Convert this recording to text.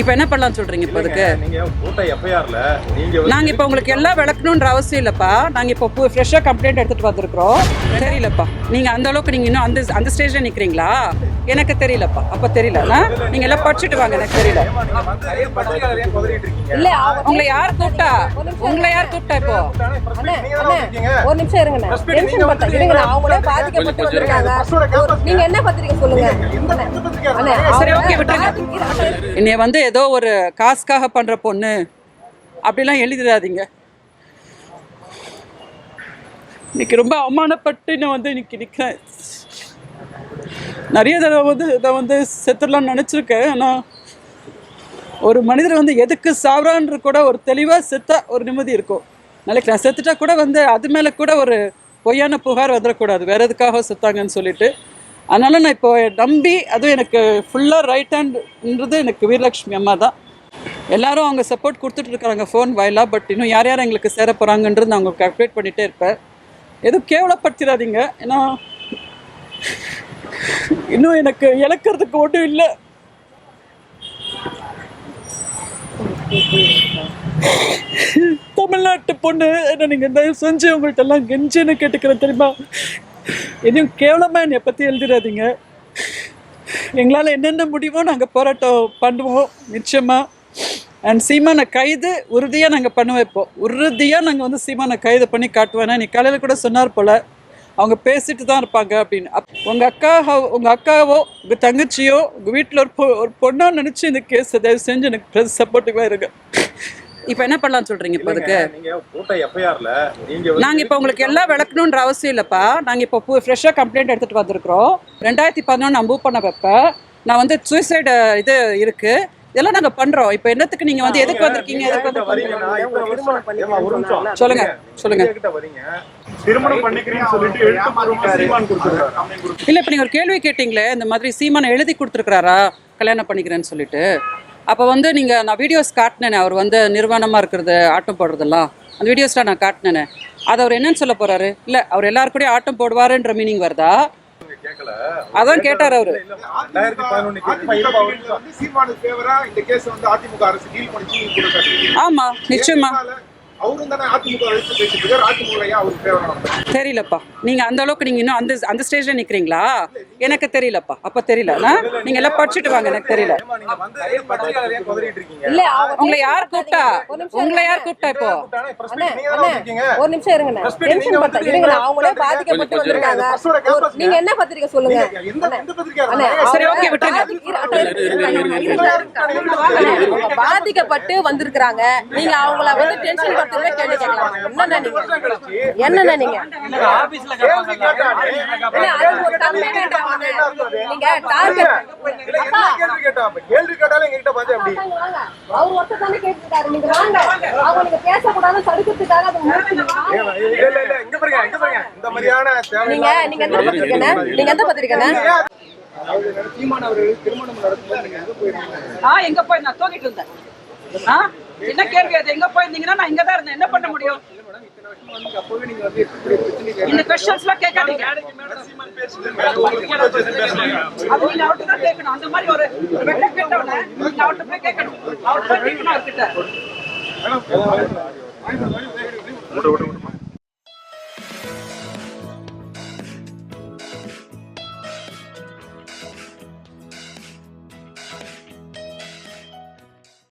இப்போ என்ன பண்ணலாம் சொல்றீங்க இப்போ அதுக்கு? நீங்க போட்ட எஃப்ஐஆர்ல நீங்க வந்து நாங்க இப்போ உங்களுக்கு எல்லாம் விளக்கணுன்ற அவசியம் இல்லப்பா. நாங்க இப்போ ஃப்ரெஷ்ஷாக கம்ப்ளைண்ட் எடுத்துட்டு வந்திருக்கிறோம். தெரியலப்பா. நீங்க அந்த அளவுக்கு நீங்க இன்னும் அந்த அந்த ஸ்டேஜ்ல நிக்கிறீங்களா? எனக்கு தெரியலப்பா. அப்ப தெரியல. நீங்க எல்லாம் படிச்சுட்டு வாங்க எனக்கு தெரியல. இல்ல உங்களை யார் கூப்பிட்டா? உங்களை யார் கூப்பிட்டா இப்போ. ஒரு நிமிஷம் இருங்கண்ணே. அவங்களே பாதிக்கப்பட்டு வந்திருக்காங்க. Press-ஓட campus நீங்க என்ன பத்திரிக்கை சொல்லுங்க என்னைய வந்து ஏதோ ஒரு காசுக்காக பண்ணுற பொண்ணு அப்படிலாம் எழுதிடாதீங்க. இன்னைக்கு ரொம்ப அவமானப்பட்டு நான் வந்து இன்னைக்கு நிற்கிறேன் நிறைய தடவை வந்து இதை வந்து செத்துடலாம்னு நினச்சிருக்கேன். ஆனால் ஒரு மனிதர் வந்து எதுக்கு சாவறான்ற கூட ஒரு தெளிவாக செத்தா ஒரு நிம்மதி இருக்கும். நாளைக்கு நான் செத்துட்டா கூட வந்து அது மேலே கூட ஒரு பொய்யான புகார் வந்துடக்கூடாது. வேறு எதுக்காக செத்தாங்கன்னு சொல்லிட்டு. அதனால் நான் இப்போ நம்பி அதுவும் எனக்கு ஃபுல்லாக ரைட் ஹேண்ட்ன்றது எனக்கு வீரலட்சுமி அம்மா தான். எல்லாரும் அவங்க சப்போர்ட் கொடுத்துட்டு இருக்காங்க ஃபோன் வாயிலா பட் இன்னும் யார் யார் எங்களுக்கு சேர போகிறாங்கன்றது நான் உங்களுக்கு அப்டேட் பண்ணிகிட்டே இருப்பேன். எதுவும் கேவலப்படுத்திடாதீங்க. ஏன்னா இன்னும் எனக்கு இழக்கிறதுக்கு ஒன்றும் இல்லை. தமிழ்நாட்டு பொண்ணு என்ன நீங்கள் தயவு செஞ்சு உங்கள்கிட்ட எல்லாம் கெஞ்சுன்னு கேட்டுக்கிறேன் தெரியுமா? எதையும் கேவலமாக என்னை பற்றி எழுதிடாதீங்க. எங்களால் என்னென்ன முடியுமோ நாங்கள் போராட்டம் பண்ணுவோம் நிச்சயமாக அண்ட் சீமானை கைது உறுதியாக நாங்கள் பண்ண வைப்போம் உறுதியாக நாங்கள் வந்து சீமானை கைது பண்ணி காட்டுவேன் நீ காலையில் கூட சொன்னார் போல் அவங்க பேசிட்டு தான் இருப்பாங்க அப்படின்னு. அப் உங்கள் அக்கா உங்கள் அக்காவோ உங்கள் தங்கச்சியோ உங்கள் வீட்டில் ஒரு பொ ஒரு பொண்ணாக நினச்சி இந்த கேஸை தயவு செஞ்சு எனக்கு சப்போர்ட்டிவாக இருங்க. இப்போ என்ன பண்ணலாம் சொல்கிறீங்க இப்போ அதுக்கு? நீங்க நீங்க நாங்கள் இப்போ உங்களுக்கு எல்லாம் விளக்கணுன்ற அவசியம் இல்லைப்பா. நாங்கள் இப்போ ஃப்ரெஷ்ஷாக கம்ப்ளைண்ட் எடுத்துகிட்டு வந்திருக்கிறோம். ரெண்டாயிரத்தி பதினொன்று நான் மூவ் பண்ண வைப்பேன் நான் வந்து சூசைடு இது இருக்குது இதெல்லாம் நாங்கள் பண்ணுறோம் இப்போ என்னத்துக்கு நீங்கள் வந்து எதுக்கு வந்திருக்கீங்க? எதுக்கு வந்து சொல்லுங்க சொல்லுங்க. கொடுத்துருக்காரு இல்லை இப்போ நீங்கள் ஒரு கேள்வி கேட்டிங்களே இந்த மாதிரி சீமானை எழுதி கொடுத்துருக்குறாரா? கல்யாணம் பண்ணிக்கிறேன்னு சொல்லிட்டு. அப்போ வந்து நீங்கள் நான் வீடியோஸ் காட்டினேனே அவர் வந்து நிர்வாணமாக இருக்கிறது ஆட்டம் போடுறதெல்லாம் அந்த வீடியோஸ்லாம் நான் காட்டினேனே. அது அவர் என்னன்னு சொல்ல போறாரு? இல்லை அவர் எல்லாரு கூடயும் ஆட்டம் போடுவாருன்ற மீனிங் வருதா? அதான் கேட்டார் அவரு. ஆமா நிச்சயமா. அவரும் தானே அதிமுக அழைத்து பேசிட்டு இருக்காரு அதிமுக அவருக்கு ஃபேவரா தெரியலப்பா நீங்க அந்த அளவுக்கு நீங்க இன்னும் அந்த அந்த ஸ்டேஜ்ல நிக்கிறீங்களா எனக்கு தெரியலப்பா அப்ப தெரியல நீங்க எல்லாம் படிச்சுட்டு வாங்க எனக்கு தெரியல இல்ல உங்களை யார் கூப்பிட்டா உங்களை யார் கூப்பிட்டா இப்போ. ஒரு நிமிஷம். இருங்கண்ணே அவங்களே பாதிக்கப்பட்டு வந்திருக்காங்க நீங்க என்ன பத்திரிக்கை சொல்லுங்க சரி, okay, விட்டுருங்க. இருங்க, இருங்க, இருங்க, இருங்க. பாதிக்கப்பட்டு வந்திருக்கிறாங்க நீங்க அவங்கள வந்து டென்ஷன் கேள்வி கேட்கலாம்? என்னண்ணே நீங்க? என்னண்ணே நீங்க. நீங்க டார்கெட் கேள்வி கேட்டா? அப்ப கேள்வி கேட்டாலும் எங்ககிட்ட பார்த்து எப்படி? அவர் ஒருத்தர் தானே கேட்டிருக்காரு. நீங்க வாங்க. அவங்க நீங்க பேசக்கூடாதுன்னு தடுக்கிறதுக்காக அதை நிறுத்துங்க. ஏம்மா, இல்ல, இல்ல, இல்ல, இங்க பாருங்க, இங்க பாருங்க. இந்த மாதிரியான நீங்க தேவையில்லாத நீங்க எந்த பத்திரிக்கைண்ணே நீங்க எந்த பத்திரிக்கைண்ணே சீமான் அவர்கள் திருமணம் நடக்கும்போது நீங்க எங்க போயிருந்தீங்க? நான் எங்க போய் நான் தூங்கிட்டு இருந்தேன். ஆ? என்ன கேள்வி அது? எங்க போயிருந்தீங்கன்னா நான் இங்க தான் இருந்தேன். என்ன பண்ண முடியும்? இந்த நீங்க வந்து இப்படி பிரச்சனை இந்த கொஸ்டின்ஸ்லாம் கேட்காதீங்க. அது நீங்க அவர்கிட்ட தான் கேட்கணும். அந்த மாதிரி ஒரு வெட்ட கேட்டவன நீங்க அவர்கிட்ட போய் கேட்கணும். அவர்கிட்ட போய் கேட்கணும் அவர்கிட்ட.